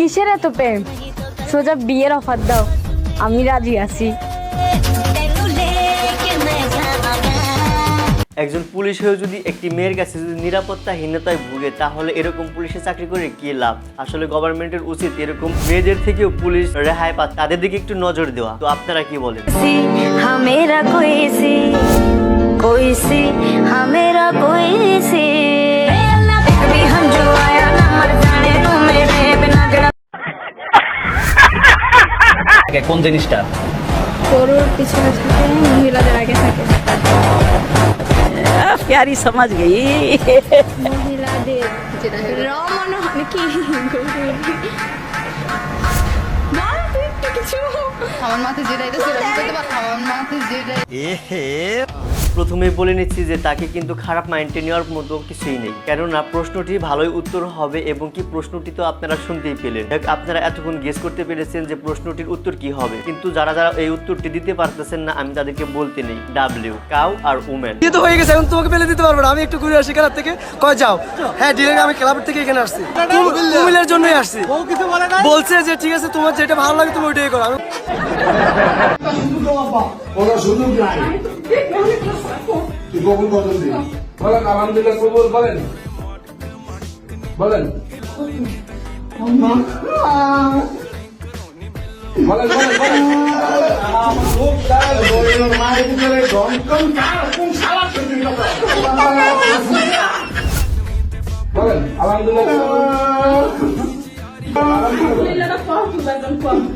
কিসের এত প্রেম? সোজা বিয়ের অফার দাও। আমি রাজি আছি। একজন পুলিশ হয়ে যদি একটি মেয়ের কাছে যদি নিরাপত্তাহীনতায় ভুগে তাহলে এরকম পুলিশে চাকরি করে কি লাভ? আসলে গভর্নমেন্টের উচিত এরকম মেয়েদের থেকেও পুলিশ রেহাই পাচ্ছে তাদের দিকে একটু নজর দেওয়া। তো আপনারা কি বলেন? হামেরা হামেরা আগে কোন জিনিসটা? গরুর পিছনে থাকে মহিলাদের আগে থাকে। প্যারি সমাজ গেই মহিলাদের রমন কি? আমার মাথায় যেটা এটা সেরকম করতে আমার মাথায় যেটা প্রথমেই বলে নিচ্ছি যে তাকে কিন্তু খারাপ মাইন্ডে নেওয়ার মতো কিছুই নেই। কেননা প্রশ্নটি ভালোই উত্তর হবে এবং কি প্রশ্নটি তো আপনারা শুনতেই পেলেন। আপনারা এতক্ষণ গেস করতে পেরেছেন যে প্রশ্নটির উত্তর কি হবে। কিন্তু যারা যারা এই উত্তরটি দিতে পারতেছেন না আমি তাদেরকে বলতে নেই। ডাব্লিউ কাউ আর উমেন তো হয়ে গেছে এখন তোমাকে পেলে দিতে পারব না। আমি একটু ঘুরে আসি খেলার থেকে। কয় যাও। হ্যাঁ ডিলের আমি ক্লাবের থেকে এখানে আসছি। কুম- কুমিল্লার জন্যই আসছি। বলছে যে ঠিক আছে তোমার যেটা ভালো লাগে তুমি ওইটাই করো। আমি কোনো সুযোগ নাই। কখন দিবি? বলেন আলহামদুলিল্লাহ কবুল বলেন। বলেন। বলেন আলহামদুলিল্লাহ